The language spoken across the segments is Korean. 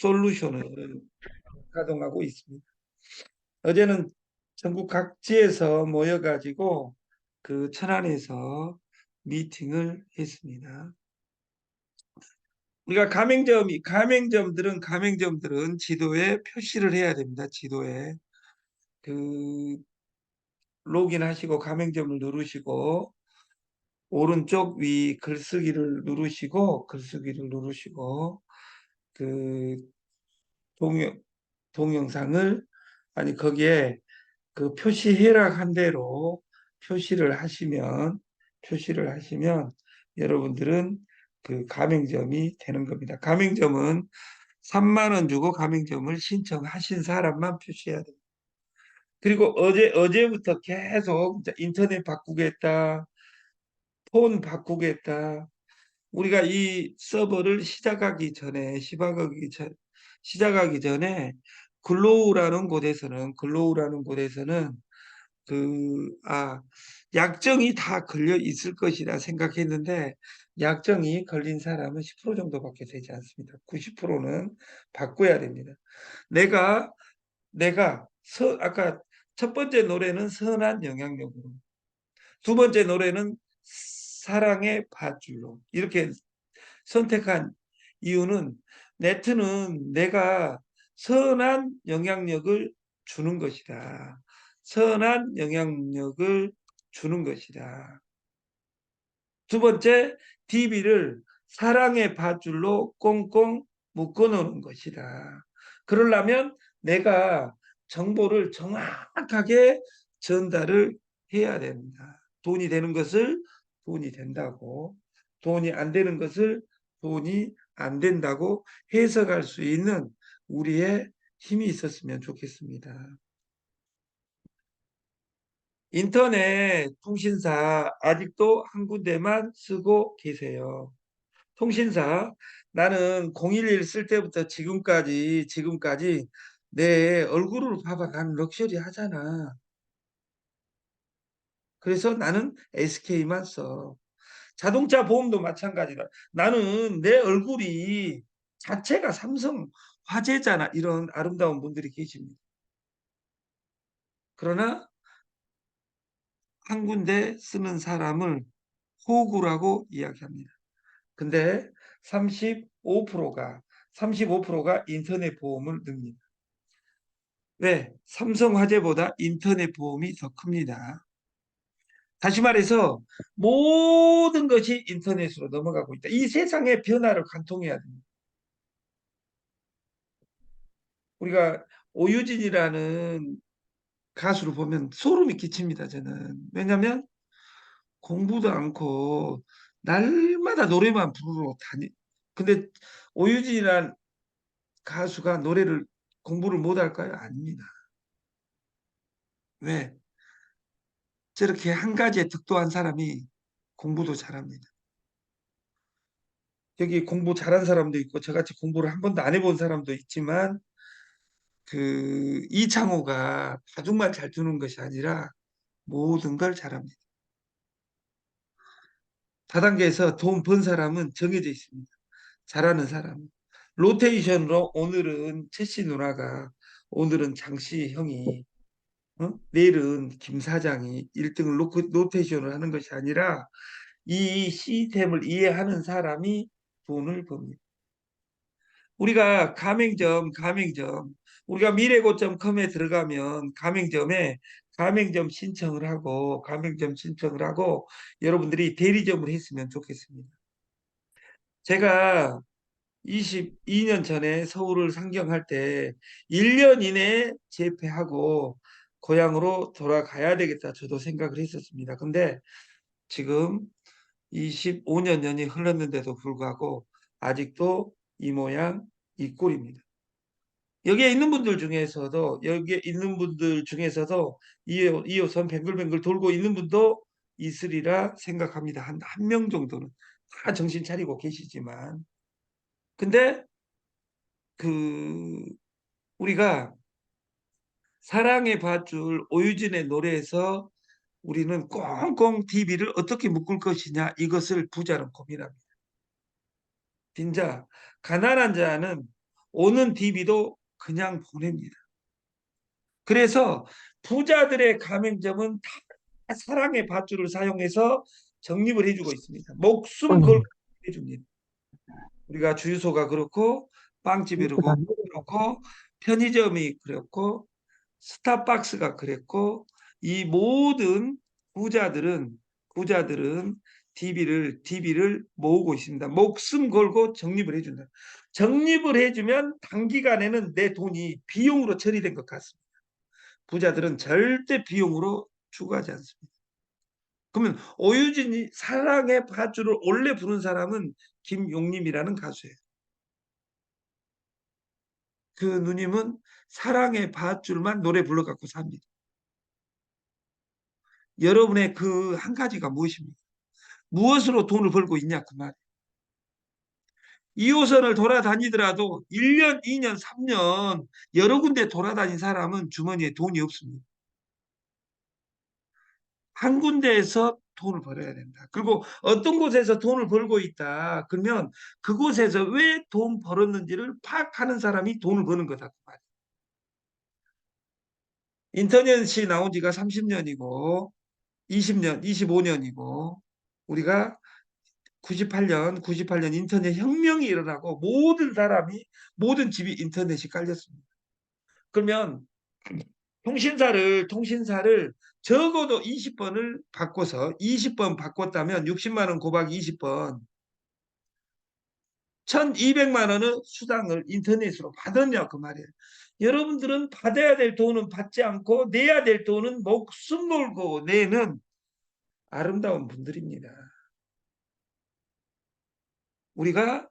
솔루션을 가동하고 있습니다. 어제는 전국 각지에서 모여가지고 그 천안에서 미팅을 했습니다. 우리가 가맹점이 가맹점들은 가맹점들은 지도에 표시를 해야 됩니다. 지도에 그 로그인하시고 가맹점을 누르시고 오른쪽 위 글쓰기를 누르시고 글쓰기를 누르시고 그 동영 동영상을 아니 거기에 그 표시 해락한 대로 표시를 하시면 표시를 하시면 여러분들은 그 가맹점이 되는 겁니다. 가맹점은 3만 원 주고 가맹점을 신청하신 사람만 표시해야 됩니다. 그리고 어제 어제부터 계속 인터넷 바꾸겠다, 폰 바꾸겠다. 우리가 이 서버를 시작하기 전에 시작하기 전 시작하기 전에 글로우라는 곳에서는 글로우라는 곳에서는 그 아 약정이 다 걸려 있을 것이라 생각했는데 약정이 걸린 사람은 10% 정도밖에 되지 않습니다. 90%는 바꿔야 됩니다. 내가 내가 서 아까 첫 번째 노래는 선한 영향력으로 두 번째 노래는 사랑의 밧줄로 이렇게 선택한 이유는 네트는 내가 선한 영향력을 주는 것이다. 선한 영향력을 주는 것이다. 두 번째, DB를 사랑의 밧줄로 꽁꽁 묶어 놓는 것이다. 그러려면 내가 정보를 정확하게 전달을 해야 된다. 돈이 되는 것을 돈이 된다고, 돈이 안 되는 것을 돈이 안 된다고 해석할 수 있는 우리의 힘이 있었으면 좋겠습니다. 인터넷 통신사 아직도 한 군데만 쓰고 계세요. 통신사 나는 011 쓸 때부터 지금까지 지금까지 내 얼굴을 봐봐 나는 럭셔리 하잖아. 그래서 나는 SK만 써. 자동차 보험도 마찬가지다. 나는 내 얼굴이 자체가 삼성 화재잖아. 이런 아름다운 분들이 계십니다. 그러나 한 군데 쓰는 사람을 호구라고 이야기합니다. 근데 35%가 35%가 인터넷 보험을 듭니다. 왜? 삼성 화재보다 인터넷 보험이 더 큽니다. 다시 말해서 모든 것이 인터넷으로 넘어가고 있다. 이 세상의 변화를 관통해야 됩니다. 우리가 오유진이라는 가수를 보면 소름이 끼칩니다. 저는 왜냐하면 공부도 않고 날마다 노래만 부르러 다니. 근데 오유진이란 가수가 노래를 공부를 못할까요? 아닙니다. 왜? 저렇게 한 가지에 득도한 사람이 공부도 잘합니다. 여기 공부 잘한 사람도 있고 저같이 공부를 한 번도 안 해본 사람도 있지만 그 이창호가 바둑만 잘 두는 것이 아니라 모든 걸 잘합니다. 다단계에서 돈 번 사람은 정해져 있습니다. 잘하는 사람. 로테이션으로 오늘은 채씨 누나가 오늘은 장씨 형이 어? 내일은 김 사장이 1등을 놓고 로테이션을 하는 것이 아니라 이 시스템을 이해하는 사람이 돈을 법니다. 우리가 가맹점, 가맹점, 우리가 미래고점컴에 들어가면 가맹점에 가맹점 신청을 하고 가맹점 신청을 하고 여러분들이 대리점을 했으면 좋겠습니다. 제가 22년 전에 서울을 상경할 때 1년 이내에 재폐하고 고향으로 돌아가야 되겠다 저도 생각을 했었습니다. 근데 지금 25년 년이 흘렀는데도 불구하고 아직도 이 모양 이 꼴입니다. 여기에 있는 분들 중에서도 여기에 있는 분들 중에서도 2호선 뱅글뱅글 돌고 있는 분도 있으리라 생각합니다. 한 한 명 정도는 다 정신 차리고 계시지만 근데 그 우리가 사랑의 밧줄 오유진의 노래에서 우리는 꽁꽁 TV를 어떻게 묶을 것이냐 이것을 부자는 고민합니다. 빈자 가난한 자는 오는 DB도 그냥 보냅니다. 그래서 부자들의 가맹점은 다 사랑의 밧줄을 사용해서 적립을 해주고 있습니다. 목숨 걸고 해줍니다. 우리가 주유소가 그렇고 빵집이 그렇고 편의점이 그렇고 스타벅스가 그랬고 이 모든 부자들은 부자들은 DB를 DB를 모으고 있습니다. 목숨 걸고 적립을 해준다. 적립을 해주면 단기간에는 내 돈이 비용으로 처리된 것 같습니다. 부자들은 절대 비용으로 추구하지 않습니다. 그러면 오유진이 사랑의 밧줄을 원래 부른 사람은 김용림이라는 가수예요. 그 누님은 사랑의 밧줄만 노래 불러갖고 삽니다. 여러분의 그 한 가지가 무엇입니까? 무엇으로 돈을 벌고 있냐 그 말이에요. 2호선을 돌아다니더라도 1년, 2년, 3년 여러 군데 돌아다닌 사람은 주머니에 돈이 없습니다. 한 군데에서 돈을 벌어야 된다. 그리고 어떤 곳에서 돈을 벌고 있다. 그러면 그곳에서 왜 돈 벌었는지를 파악하는 사람이 돈을 버는 거다. 그. 인터넷이 나온 지가 30년이고 20년, 25년이고 우리가 98년, 98년 인터넷 혁명이 일어나고 모든 사람이 모든 집이 인터넷이 깔렸습니다. 그러면 통신사를 통신사를 적어도 20번을 바꿔서 20번 바꿨다면 60만 원 고박 20번 1200만 원의 수당을 인터넷으로 받았냐 그 말이에요. 여러분들은 받아야 될 돈은 받지 않고 내야 될 돈은 목숨 걸고 내는 아름다운 분들입니다. 우리가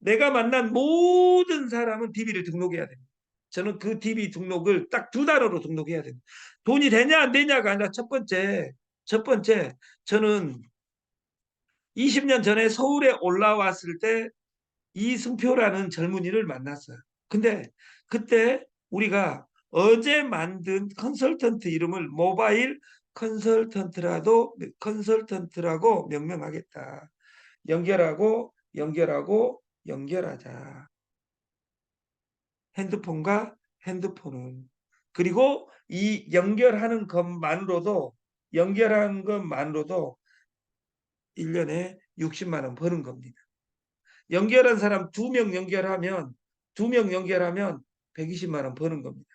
내가 만난 모든 사람은 DB를 등록해야 됩니다. 저는 그 DB 등록을 딱두 달으로 등록해야 됩니다. 돈이 되냐 안 되냐가 아니라 첫 번째 첫 번째 저는 20년 전에 서울에 올라왔을 때 이승표라는 젊은이를 만났어요. 근데 그때 우리가 어제 만든 컨설턴트 이름을 모바일 컨설턴트라도 컨설턴트라고 명명하겠다. 연결하고 연결하고 연결하자. 핸드폰과 핸드폰은 그리고 이 연결하는 것만으로도 연결하는 것만으로도 1년에 60만 원 버는 겁니다. 연결한 사람 두 명 연결하면 두 명 연결하면 120만 원 버는 겁니다.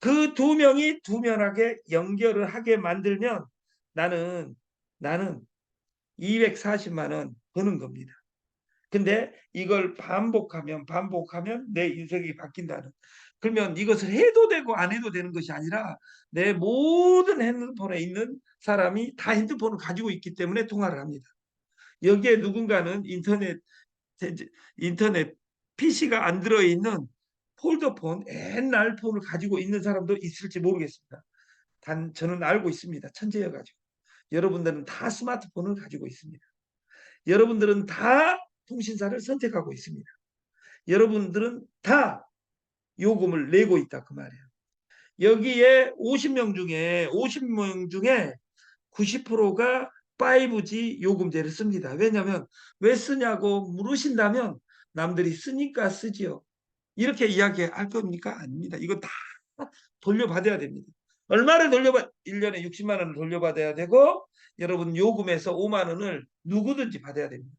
그 두 명이 두 면하게 연결을 하게 만들면 나는 나는 240만 원 버는 겁니다. 근데 이걸 반복하면 반복하면 내 인생이 바뀐다는 그러면 이것을 해도 되고 안 해도 되는 것이 아니라 내 모든 핸드폰에 있는 사람이 다 핸드폰을 가지고 있기 때문에 통화를 합니다. 여기에 누군가는 인터넷 인터넷 PC가 안 들어있는 폴더폰 옛날 폰을 가지고 있는 사람도 있을지 모르겠습니다. 단 저는 알고 있습니다. 천재여가지고 여러분들은 다 스마트폰을 가지고 있습니다. 여러분들은 다 통신사를 선택하고 있습니다. 여러분들은 다 요금을 내고 있다 그 말이에요. 여기에 50명 중에 50명 중에 90%가 5G 요금제를 씁니다. 왜냐하면 왜 쓰냐고 물으신다면 남들이 쓰니까 쓰지요. 이렇게 이야기할 겁니까? 아닙니다. 이거 다 돌려받아야 됩니다. 얼마를 돌려받 1년에 60만 원을 돌려받아야 되고 여러분 요금에서 5만 원을 누구든지 받아야 됩니다.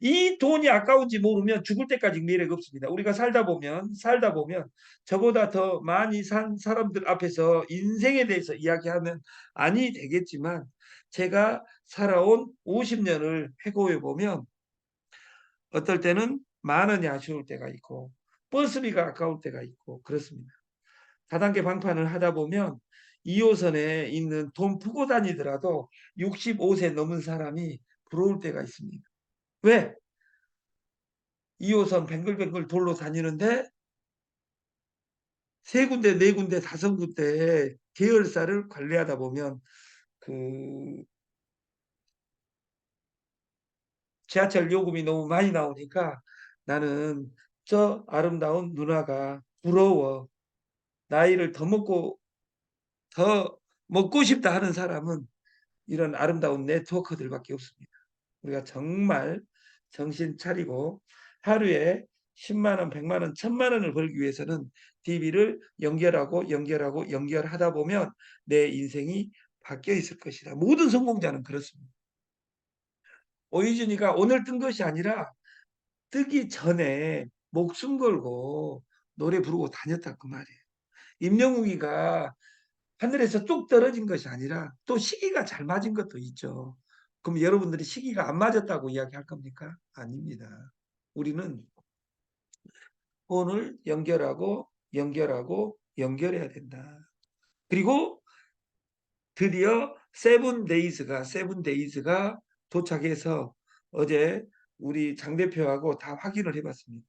이 돈이 아까운지 모르면 죽을 때까지 미래가 없습니다. 우리가 살다 보면 살다 보면 저보다 더 많이 산 사람들 앞에서 인생에 대해서 이야기하면 아니 되겠지만 제가 살아온 50년을 회고해 보면 어떨 때는 만 원이 아쉬울 때가 있고 버스비가 아까울 때가 있고 그렇습니다. 다단계 방판을 하다 보면 2호선에 있는 돈 푸고 다니더라도 65세 넘은 사람이 부러울 때가 있습니다. 왜? 2호선 뱅글뱅글 돌로 다니는데 세 군데, 네 군데, 다섯 군데 계열사를 관리하다 보면 그 지하철 요금이 너무 많이 나오니까 나는 저 아름다운 누나가 부러워. 나이를 더 먹고 더 먹고 싶다 하는 사람은 이런 아름다운 네트워크들밖에 없습니다. 우리가 정말 정신 차리고 하루에 10만 원, 100만 원, 1000만 원을 벌기 위해서는 DB를 연결하고 연결하고 연결하다 보면 내 인생이 바뀌어 있을 것이다. 모든 성공자는 그렇습니다. 오이준이가 오늘 뜬 것이 아니라 뜨기 전에 목숨 걸고 노래 부르고 다녔다 그 말이에요. 임영웅이가 하늘에서 뚝 떨어진 것이 아니라 또 시기가 잘 맞은 것도 있죠. 그럼 여러분들이 시기가 안 맞았다고 이야기할 겁니까? 아닙니다. 우리는 폰을 연결하고 연결하고 연결해야 된다. 그리고 드디어 세븐 데이즈가 세븐 데이즈가 도착해서 어제 우리 장 대표하고 다 확인을 해봤습니다.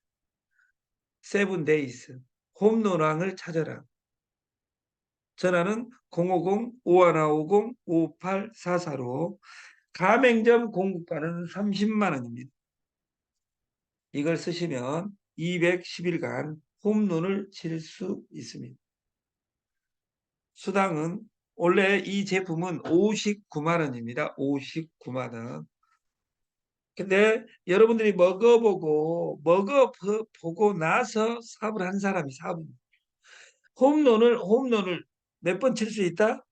세븐 데이즈 홈런왕을 찾아라. 전화는 050-5150-5844로 가맹점 공급가는 30만 원입니다. 이걸 쓰시면 210일간 홈런을 칠 수 있습니다. 수당은 원래 이 제품은 59만 원입니다. 59만 원. 근데 여러분들이 먹어보고 먹어보고 나서 사업을 한 사람이 사업입니다. 홈런을 홈런을 몇 번 칠 수 있다?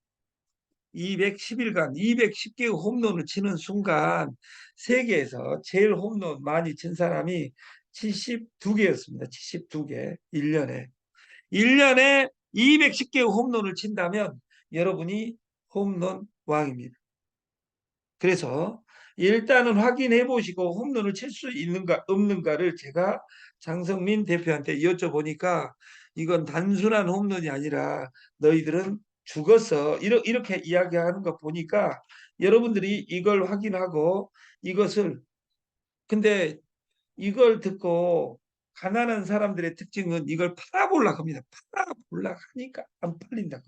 210일간 210개의 홈런을 치는 순간 세계에서 제일 홈런 많이 친 사람이 72개였습니다. 72개. 1년에. 1년에 210개의 홈런을 친다면 여러분이 홈런 왕입니다. 그래서 일단은 확인해 보시고 홈런을 칠 수 있는가 없는가를 제가 장성민 대표한테 여쭤보니까 이건 단순한 홈런이 아니라 너희들은 죽었어 이렇게 이야기하는 거 보니까 여러분들이 이걸 확인하고 이것을 근데 이걸 듣고 가난한 사람들의 특징은 이걸 팔아보려고 합니다. 팔아보려고 하니까 안 합니다.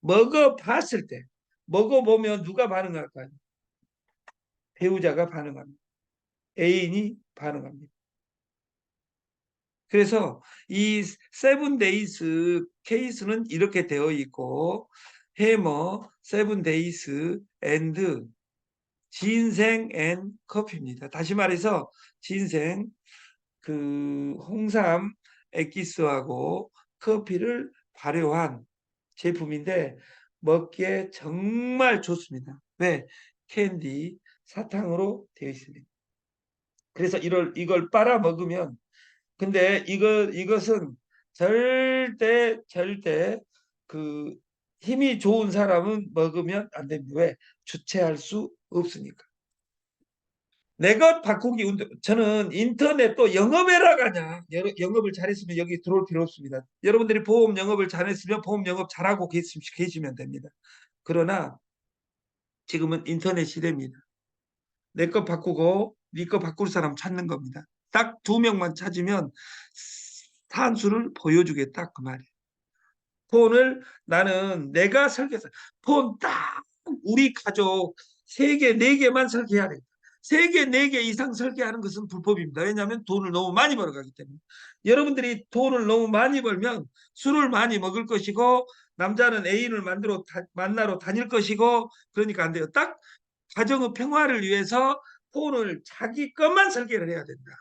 먹어봤을 때 먹어보면 누가 반응할까요? 배우자가 반응합니다. 애인이 반응합니다. 그래서 이 세븐데이스 케이스는 이렇게 되어 있고 해머 세븐데이스 앤드 진생 앤 커피입니다. 다시 말해서 진생 그 홍삼 액기스하고 커피를 발효한 제품인데 먹기에 정말 좋습니다. 왜? 캔디, 사탕으로 되어 있습니다. 그래서 이걸 이걸 빨아 먹으면 근데 이거 이것은 절대 절대 그 힘이 좋은 사람은 먹으면 안 됩니다. 왜? 주체할 수 없으니까. 내가 바꾸기 운동 저는 인터넷 또 영업해라 가냐 영업을 잘했으면 여기 들어올 필요 없습니다. 여러분들이 보험 영업을 잘했으면 보험 영업 잘하고 계시면 됩니다. 그러나 지금은 인터넷 시대입니다. 내거 바꾸고 네거 바꿀 사람 찾는 겁니다. 딱 두 명만 찾으면 산수를 보여주겠다 그 말이에요. 폰을 나는 내가 설계해서 폰 딱 우리 가족 세 개, 네 개만 설계해야 돼. 세 개, 네 개 이상 설계하는 것은 불법입니다. 왜냐하면 돈을 너무 많이 벌어가기 때문에. 여러분들이 돈을 너무 많이 벌면 술을 많이 먹을 것이고 남자는 애인을 만들어 다, 만나러 다닐 것이고 그러니까 안 돼요. 딱 가정의 평화를 위해서 폰을 자기 것만 설계를 해야 된다.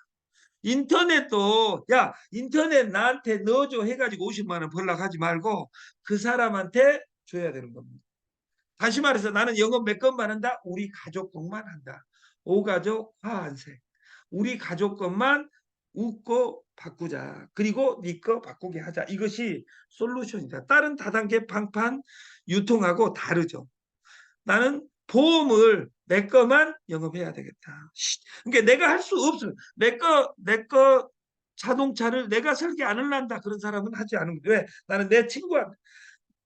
인터넷도 야 인터넷 나한테 넣어줘 해가지고 50만 원 벌락 하지 말고 그 사람한테 줘야 되는 겁니다. 다시 말해서 나는 영업 몇 건만 한다? 우리 가족 것만 한다. 오가족 화한색. 우리 가족 것만 웃고 바꾸자. 그리고 네거 바꾸게 하자. 이것이 솔루션이다. 다른 다단계 방판 유통하고 다르죠. 나는 보험을 내 거만 영업해야 되겠다. 그러니까 내가 할 수 없어요. 내 거, 내 거 자동차를 내가 설계 안 할란다. 그런 사람은 하지 않은 거예요. 왜? 나는 내 친구한테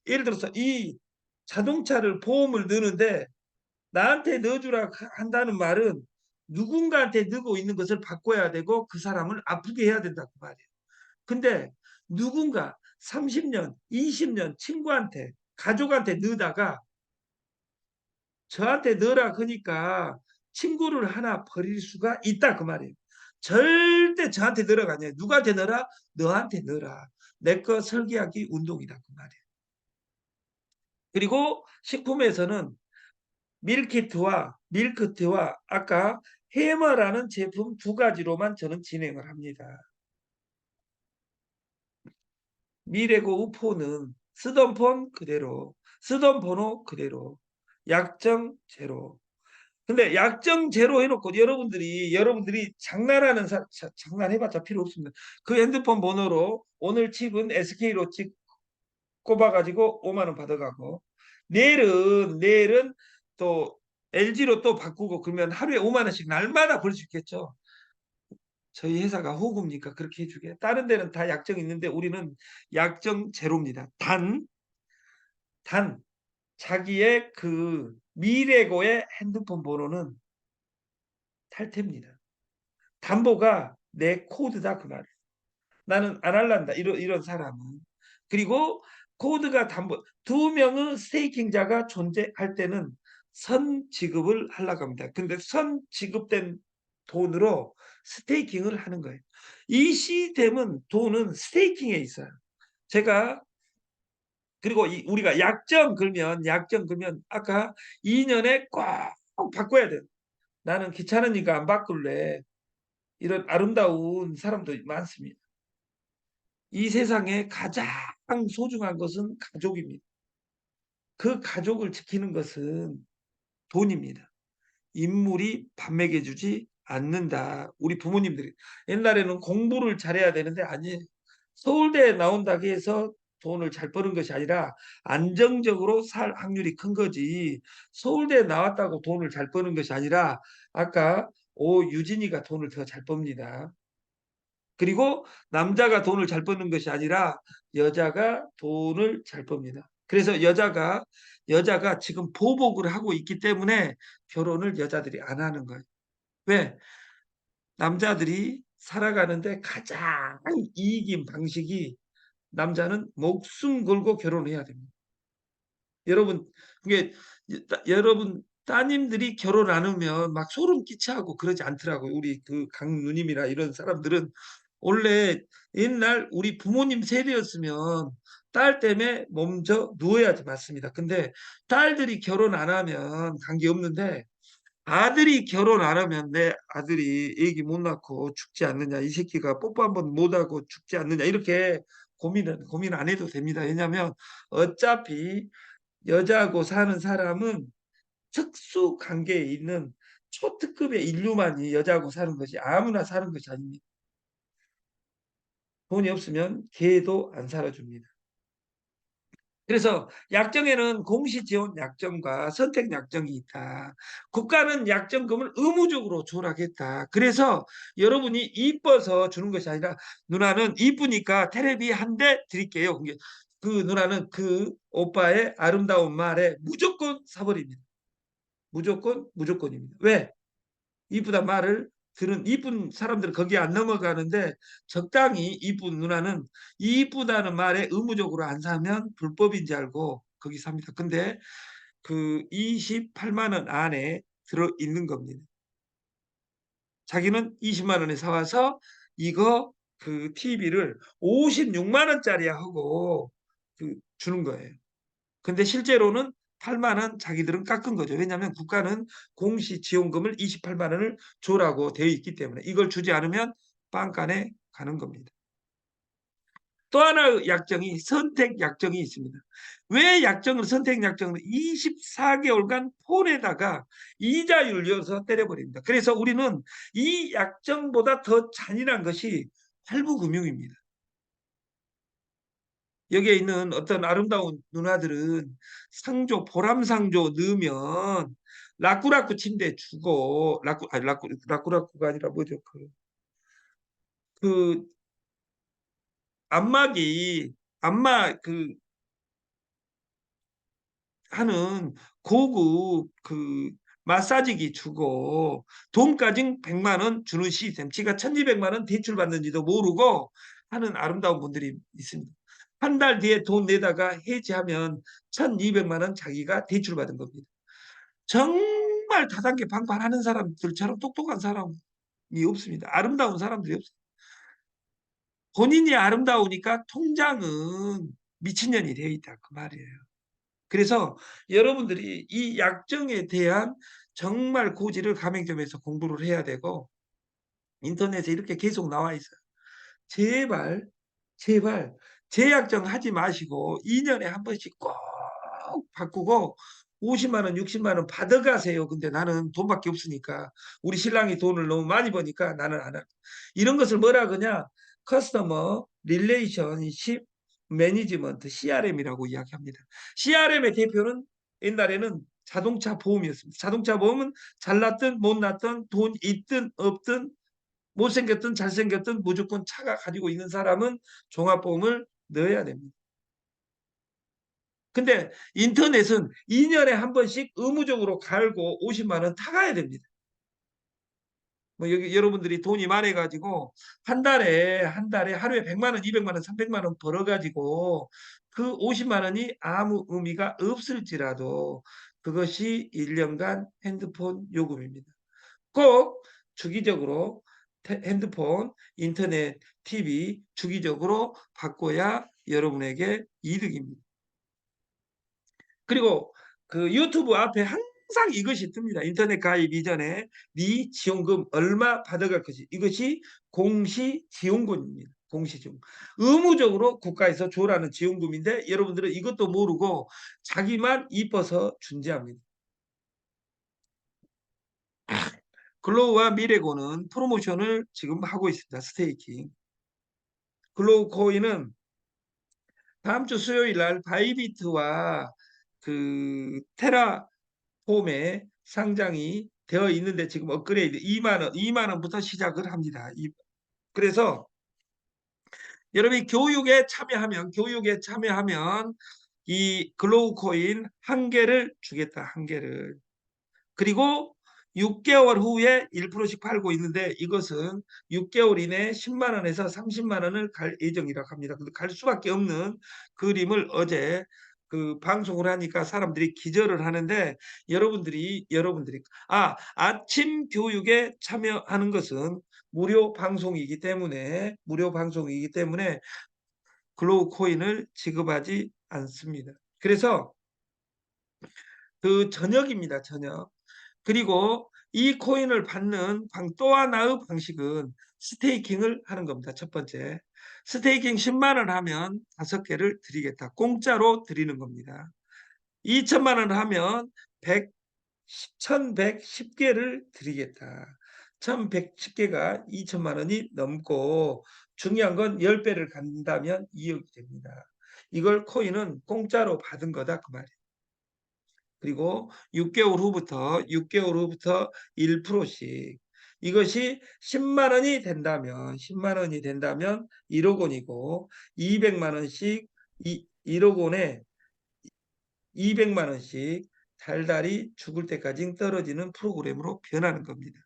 예를 들어서 이 자동차를 보험을 넣는데 나한테 넣어주라 한다는 말은 누군가한테 넣고 있는 것을 바꿔야 되고 그 사람을 아프게 해야 된다고 말이에요. 근데 누군가 30년, 20년 친구한테, 가족한테 넣다가 저한테 넣으라 그러니까 친구를 하나 버릴 수가 있다 그 말이에요. 절대 저한테 아니에요. 누구한테 넣어라? 너한테 넣어라. 내 거 설계하기 운동이다 그 말이에요. 그리고 식품에서는 밀키트와 밀크트와 아까 해머라는 제품 두 가지로만 저는 진행을 합니다. 미래고 우포는 쓰던 폰 그대로, 쓰던 번호 그대로, 약정 제로. 근데 약정 제로 해놓고 여러분들이 여러분들이 장난하는 사, 자, 장난해봤자 필요 없습니다. 그 핸드폰 번호로 오늘 칩은 SK로 칩 꼽아가지고 5만 원 받아가고 내일은 내일은 또 LG로 또 바꾸고 그러면 하루에 5만 원씩 날마다 벌 수 있겠죠. 저희 회사가 호구입니까? 그렇게 해주게. 다른 데는 다 약정 있는데 우리는 약정 제로입니다. 단, 단, 자기의 그 미래고의 핸드폰 번호는 탈퇴입니다. 담보가 내 코드다 그 말이에요. 나는 안 할란다 이런 이런 사람은 그리고 코드가 담보 두 명의 스테이킹자가 존재할 때는 선 지급을 하려고 합니다. 근데 선 지급된 돈으로 스테이킹을 하는 거예요. 이 시스템은 돈은 스테이킹에 있어요. 제가 그리고 이 우리가 약정 걸면 약정 걸면 아까 2년에 꼭 바꿔야 돼요. 나는 귀찮으니까 안 바꿀래. 이런 아름다운 사람도 많습니다. 이 세상에 가장 소중한 것은 가족입니다. 그 가족을 지키는 것은 돈입니다. 인물이 밥 먹여주지 않는다. 우리 부모님들이 옛날에는 공부를 잘해야 되는데 아니 서울대에 나온다고 해서 돈을 잘 버는 것이 아니라 안정적으로 살 확률이 큰 거지. 서울대에 나왔다고 돈을 잘 버는 것이 아니라 아까 오유진이가 돈을 더 잘 법니다. 그리고 남자가 돈을 잘 버는 것이 아니라 여자가 돈을 잘 법니다. 그래서 여자가 여자가 지금 보복을 하고 있기 때문에 결혼을 여자들이 안 하는 거예요. 왜? 남자들이 살아가는데 가장 이익인 방식이 남자는 목숨 걸고 결혼해야 됩니다. 여러분 그게 여러분 따님들이 결혼 안 하면 막 소름 끼쳐하고 그러지 않더라고요. 우리 그 강 누님이나 이런 사람들은 원래 옛날 우리 부모님 세대였으면 딸 때문에 먼저 누워야지 맞습니다. 근데 딸들이 결혼 안 하면 관계 없는데 아들이 결혼 안 하면 내 아들이 애기 못 낳고 죽지 않느냐 이 새끼가 뽀뽀 한번 못 하고 죽지 않느냐 이렇게 고민은 고민 안 해도 됩니다. 왜냐하면 어차피 여자하고 사는 사람은 특수 관계에 있는 초특급의 인류만이 여자하고 사는 것이 아무나 사는 것이 아닙니다. 돈이 없으면 개도 안 살아줍니다. 그래서 약정에는 공시지원 약정과 선택 약정이 있다. 국가는 약정금을 의무적으로 조락했다. 그래서 여러분이 이뻐서 주는 것이 아니라 누나는 이쁘니까 테레비 한 대 드릴게요. 그 누나는 그 오빠의 아름다운 말에 무조건 사버립니다. 무조건 무조건입니다. 왜? 이쁘다 말을 들은 이쁜 사람들은 거기에 안 넘어가는데 적당히 이쁜 누나는 이쁘다는 말에 의무적으로 안 사면 불법인 지 알고 거기 삽니다. 근데 그 28만 원 안에 들어 있는 겁니다. 자기는 20만 원에 사와서 이거 그 TV를 56만 원짜리 하고 그 주는 거예요. 근데 실제로는 8만 원 자기들은 깎은 거죠. 왜냐하면 국가는 공시 지원금을 28만 원을 줘라고 되어 있기 때문에 이걸 주지 않으면 빵간에 가는 겁니다. 또 하나의 약정이 선택 약정이 있습니다. 왜 약정을 선택 약정을 24개월간 폰에다가 이자율 이어서 때려버립니다. 그래서 우리는 이 약정보다 더 잔인한 것이 할부금융입니다. 여기에 있는 어떤 아름다운 누나들은 상조 보람 상조 넣으면 라꾸라꾸 침대 주고 라꾸 아니 라꾸 라꾸라꾸가 아니라 뭐죠 그 그 안마기 안마 그 하는 고급 그 마사지기 주고 돈까지 100만 원 주는 시스템. 지가 1200만 원 대출 받는지도 모르고 하는 아름다운 분들이 있습니다. 한 달 뒤에 돈 내다가 해지하면 1200만 원 자기가 대출 받은 겁니다. 정말 다단계 방판하는 사람들처럼 똑똑한 사람이 없습니다. 아름다운 사람들이 없어요. 본인이 아름다우니까 통장은 미친년이 되어 있다 그 말이에요. 그래서 여러분들이 이 약정에 대한 정말 고지를 가맹점에서 공부를 해야 되고 인터넷에 이렇게 계속 나와 있어요. 제발 제발 재약정 하지 마시고 2년에 한 번씩 꼭 바꾸고 50만 원, 60만 원 받아가세요. 근데 나는 돈밖에 없으니까 우리 신랑이 돈을 너무 많이 버니까 나는 안 할. 이런 것을 뭐라 그러냐? 커스터머 릴레이션십 매니지먼트 CRM이라고 이야기합니다. CRM의 대표는 옛날에는 자동차 보험이었습니다. 자동차 보험은 잘났든 못났든 돈 있든 없든 못생겼든 잘생겼든 무조건 차가 가지고 있는 사람은 종합보험을 넣어야 됩니다. 근데 인터넷은 2년에 한 번씩 의무적으로 갈고 50만 원 타가야 됩니다. 뭐 여기 여러분들이 돈이 많아 가지고 한 달에 한 달에 하루에 100만 원, 200만 원, 300만 원 벌어 가지고 그 50만 원이 아무 의미가 없을지라도 그것이 1년간 핸드폰 요금입니다. 꼭 주기적으로 핸드폰, 인터넷, TV 주기적으로 바꿔야 여러분에게 이득입니다. 그리고 그 유튜브 앞에 항상 이것이 뜹니다. 인터넷 가입 이전에 네 지원금 얼마 받아갈 것이 이것이 공시 지원금입니다. 공시지원 의무적으로 국가에서 줘라는 지원금인데 여러분들은 이것도 모르고 자기만 이뻐서 준지합니다. 글로우와 미래고는 프로모션을 지금 하고 있습니다. 스테이킹. 글로우 코인은 다음 주 수요일 날 바이비트와 그 테라폼에 상장이 되어 있는데 지금 업그레이드 2만 원, 2만 원부터 시작을 합니다. 그래서 여러분이 교육에 참여하면 교육에 참여하면 이 글로우 코인 한 개를 주겠다. 한 개를. 그리고 6개월 후에 1%씩 팔고 있는데 이것은 6개월 이내에 10만 원에서 30만 원을 갈 예정이라고 합니다. 근데 갈 수밖에 없는 그림을 어제 그 방송을 하니까 사람들이 기절을 하는데 여러분들이 여러분들이 아 아침 교육에 참여하는 것은 무료 방송이기 때문에 무료 방송이기 때문에 글로우 코인을 지급하지 않습니다. 그래서 그 저녁입니다. 저녁. 그리고 이 코인을 받는 또 하나의 방식은 스테이킹을 하는 겁니다. 첫 번째. 스테이킹 10만 원 하면 다섯 개를 드리겠다. 공짜로 드리는 겁니다. 2천만 원 하면 100, 1110개를 드리겠다. 1110개가 2천만 원이 넘고 중요한 건 10배를 간다면 2억이 됩니다. 이걸 코인은 공짜로 받은 거다 그 말이에요. 그리고 6개월 후부터 6개월 후부터 1%씩 이것이 10만 원이 된다면 10만 원이 된다면 1억 원이고 200만 원씩 1억 원에 200만 원씩 달달이 죽을 때까지 떨어지는 프로그램으로 변하는 겁니다.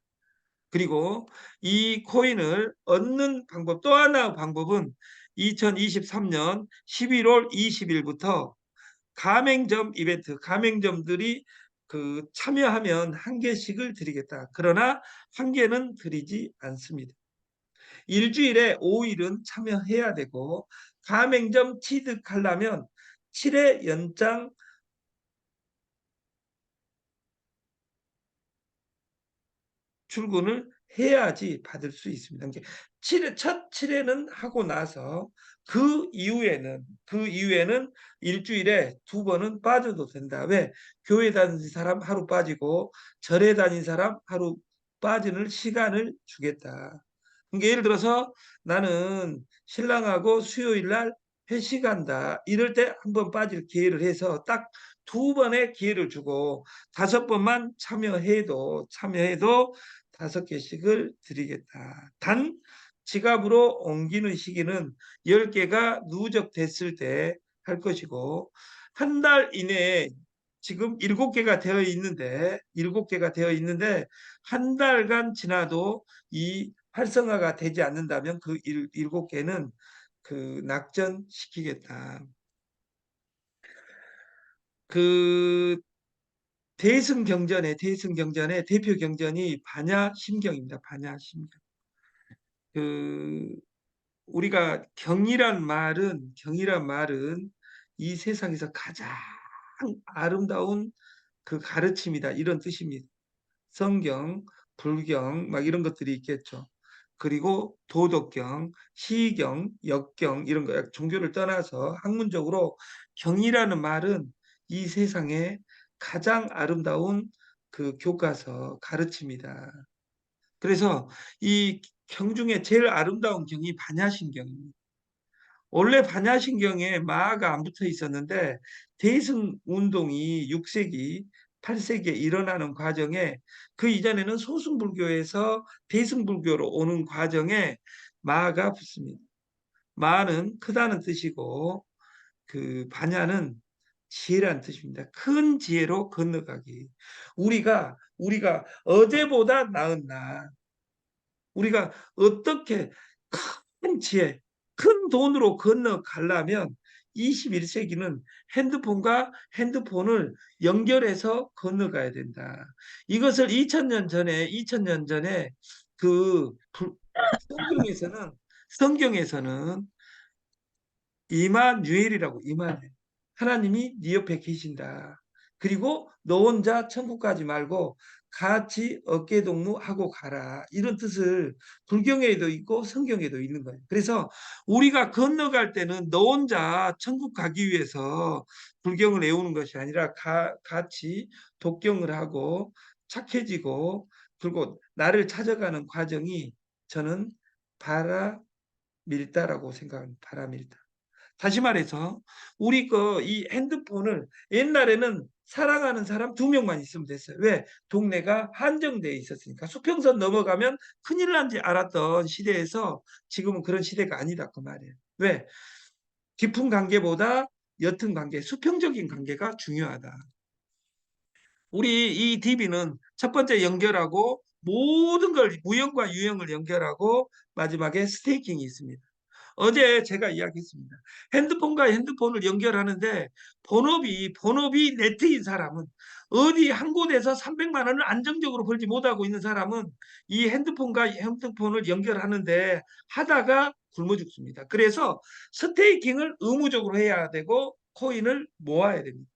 그리고 이 코인을 얻는 방법 또 하나 방법은 2023년 11월 20일부터 가맹점 이벤트, 가맹점들이 그 참여하면 한 개씩을 드리겠다. 그러나 한 개는 드리지 않습니다. 일주일에 5일은 참여해야 되고 가맹점 취득하려면 7회 연장 출근을 해야지 받을 수 있습니다. 7회, 첫 7회는 하고 나서 그 이후에는 그 이후에는 일주일에 두 번은 빠져도 된다. 왜? 교회 다니는 사람 하루 빠지고 절에 다니는 사람 하루 빠지는 시간을 주겠다. 그러니까 예를 들어서 나는 신랑하고 수요일 날 회식한다. 이럴 때 한 번 빠질 기회를 해서 딱 두 번의 기회를 주고 다섯 번만 참여해도 참여해도 다섯 개씩을 드리겠다. 단 지갑으로 옮기는 시기는 10개가 누적됐을 때 할 것이고 한 달 이내에 지금 7개가 되어 있는데 7개가 되어 있는데 한 달간 지나도 이 활성화가 되지 않는다면 그 7개는 그 낙전시키겠다. 그 대승 경전에 대승 경전의 대표 경전이 반야 심경입니다. 반야 심경. 그 우리가 경이란 말은 경이란 말은 이 세상에서 가장 아름다운 그 가르침이다 이런 뜻입니다. 성경, 불경 막 이런 것들이 있겠죠. 그리고 도덕경, 시경, 역경 이런 거 종교를 떠나서 학문적으로 경이라는 말은 이 세상에 가장 아름다운 그 교과서 가르칩니다. 그래서 이 경 중에 제일 아름다운 경이 반야신경입니다. 원래 반야신경에 마가 안 붙어 있었는데 대승 운동이 6세기, 8세기에 일어나는 과정에 그 이전에는 소승불교에서 대승불교로 오는 과정에 마가 붙습니다. 마는 크다는 뜻이고 그 반야는 지혜라는 뜻입니다. 큰 지혜로 건너가기. 우리가 우리가 어제보다 나은 날 우리가 어떻게 큰 지혜, 큰 돈으로 건너가려면 21세기는 핸드폰과 핸드폰을 연결해서 건너가야 된다. 이것을 2000년 전에 2000년 전에 그 성경에서는 성경에서는 이마누엘이라고 이마누엘 하나님이 네 옆에 계신다. 그리고 너 혼자 천국 가지 말고 같이 어깨 동무하고 가라. 이런 뜻을 불경에도 있고 성경에도 있는 거예요. 그래서 우리가 건너갈 때는 너 혼자 천국 가기 위해서 불경을 외우는 것이 아니라 가, 같이 독경을 하고 착해지고 그리고 나를 찾아가는 과정이 저는 바라 밀다라고 생각합니다. 바라 밀다. 다시 말해서 우리 그이 핸드폰을 옛날에는 사랑하는 사람 두 명만 있으면 됐어요. 왜? 동네가 한정되어 있었으니까. 수평선 넘어가면 큰일 난지 알았던 시대에서 지금은 그런 시대가 아니다 그 말이에요. 왜? 깊은 관계보다 옅은 관계, 수평적인 관계가 중요하다. 우리 이 DB는 첫 번째 연결하고 모든 걸 무형과 유형을 연결하고 마지막에 스테이킹이 있습니다. 어제 제가 이야기했습니다. 핸드폰과 핸드폰을 연결하는데 본업이 본업이 네트인 사람은 어디 한 곳에서 300만 원을 안정적으로 벌지 못하고 있는 사람은 이 핸드폰과 핸드폰을 연결하는데 하다가 굶어 죽습니다. 그래서 스테이킹을 의무적으로 해야 되고 코인을 모아야 됩니다.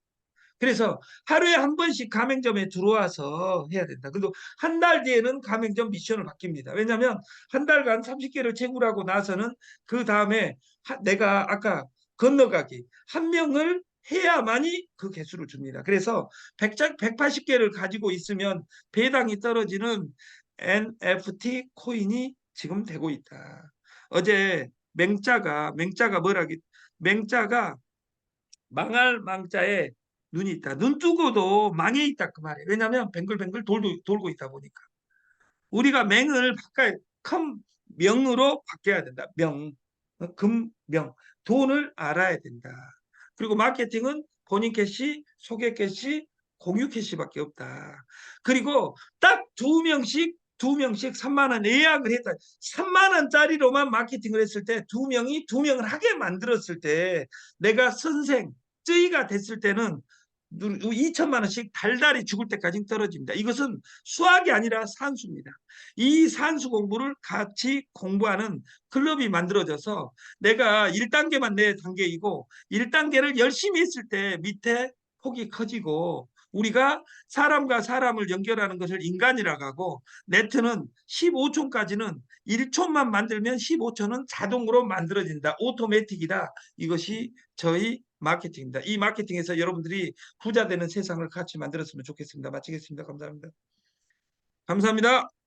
그래서 하루에 한 번씩 가맹점에 들어와서 해야 된다. 그리고 한 달 뒤에는 가맹점 미션을 바뀝니다. 왜냐하면 한 달간 30개를 채굴하고 나서는 그 다음에 내가 아까 건너가기 한 명을 해야만이 그 개수를 줍니다. 그래서 100, 180개를 가지고 있으면 배당이 떨어지는 NFT 코인이 지금 되고 있다. 어제 맹자가 맹자가 뭐라기 맹자가 망할 망자에 눈이 있다. 눈 뜨고도 망해 있다 그 말이에요. 왜냐하면 뱅글뱅글 돌도, 돌고 있다 보니까. 우리가 맹을 바꿔 큰 명으로 바뀌어야 된다. 명, 어, 금, 명. 돈을 알아야 된다. 그리고 마케팅은 본인 캐시, 소개 캐시, 공유 캐시밖에 없다. 그리고 딱 두 명씩 두 명씩 3만 원 예약을 했다. 3만 원짜리로만 마케팅을 했을 때 두 명이 두 명을 하게 만들었을 때 내가 선생, 쯔이가 됐을 때는 2천만 원씩 달달이 죽을 때까지 떨어집니다. 이것은 수학이 아니라 산수입니다. 이 산수 공부를 같이 공부하는 클럽이 만들어져서 내가 1단계만 내 단계이고 1단계를 열심히 했을 때 밑에 폭이 커지고 우리가 사람과 사람을 연결하는 것을 인간이라고 하고 네트는 15촌까지는 1촌만 만들면 15촌은 자동으로 만들어진다. 오토매틱이다. 이것이 저희 마케팅입니다. 이 마케팅에서 여러분들이 부자 되는 세상을 같이 만들었으면 좋겠습니다. 마치겠습니다. 감사합니다. 감사합니다.